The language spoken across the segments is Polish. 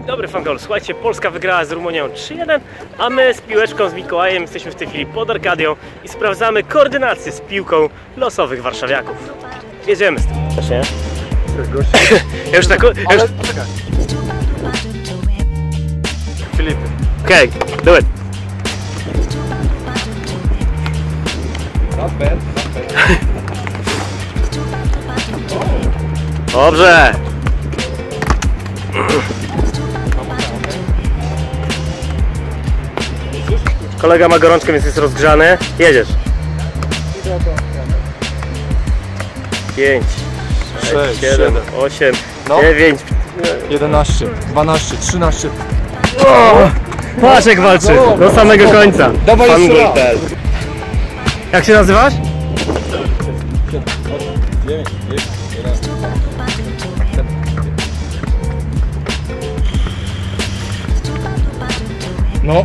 Dzień dobry Fangol, słuchajcie, Polska wygrała z Rumunią 3-1, a my z piłeczką, z Mikołajem jesteśmy w tej chwili pod Arkadią i sprawdzamy koordynację z piłką losowych warszawiaków. Jedziemy z tym. Właśnie. Ja już tak... Ja już... poczekaj. Filip, Okej, do it. not bad, not bad. Dobrze. Kolega ma gorączkę, więc jest rozgrzany. Jedziesz. 5, Sześć, 7, siedem, 8, No. 9. 11, 12, 13. Paszek walczy do samego końca. Dawaj jeszcze raz. Jak się nazywasz? 9, 11. No,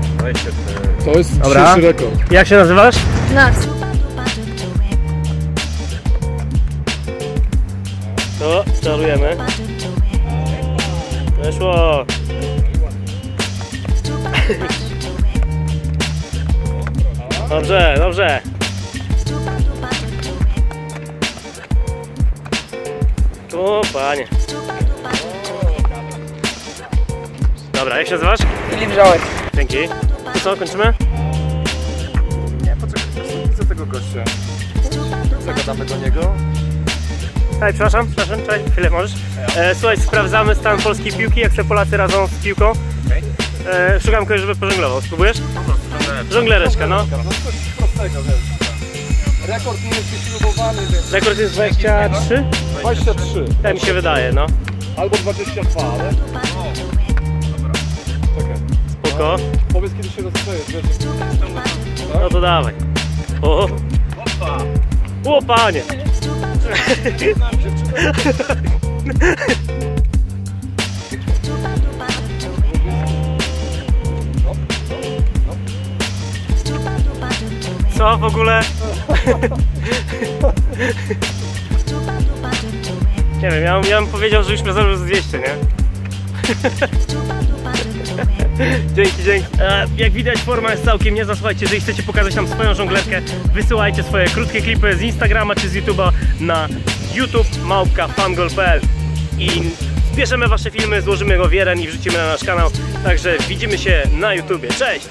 to jest Dobra. dzisiejszy rekord. Jak się nazywasz? Nas. To starujemy. Weszło. Dobrze, dobrze. O panie. Dobra, jak się nazywasz? Filip Żołek. Dzięki. Co, kończymy? Nie, poczekaj, widzę tego gościa. Zagadamy do niego. Hej, przepraszam, przepraszam, cześć, chwilę możesz. E, słuchaj, sprawdzamy stan polskiej piłki, jak se Polacy radzą z piłką. E, szukam kogoś, żeby pożonglował. Spróbujesz? Żonglereczka, no. No. Rekord nie jest wyśrubowany, Rekord jest 23? 23. Tak mi się wydaje, no. Albo 22, ale... Spoko. Powiedz kiedy się rozstrzejesz, wiesz. No to dawaj. O! O panie! Co w ogóle? Nie wiem, ja, bym- ja bym powiedział, że już mnie zrobił z 200, nie? Dzięki, dzięki. E, jak widać forma jest całkiem niezła. Słuchajcie, jeżeli chcecie pokazać nam swoją żonglerkę, wysyłajcie swoje krótkie klipy z Instagrama czy z YouTube'a na YouTube i zbierzemy wasze filmy, złożymy go w jeden i wrzucimy na nasz kanał. Także widzimy się na YouTubie. Cześć!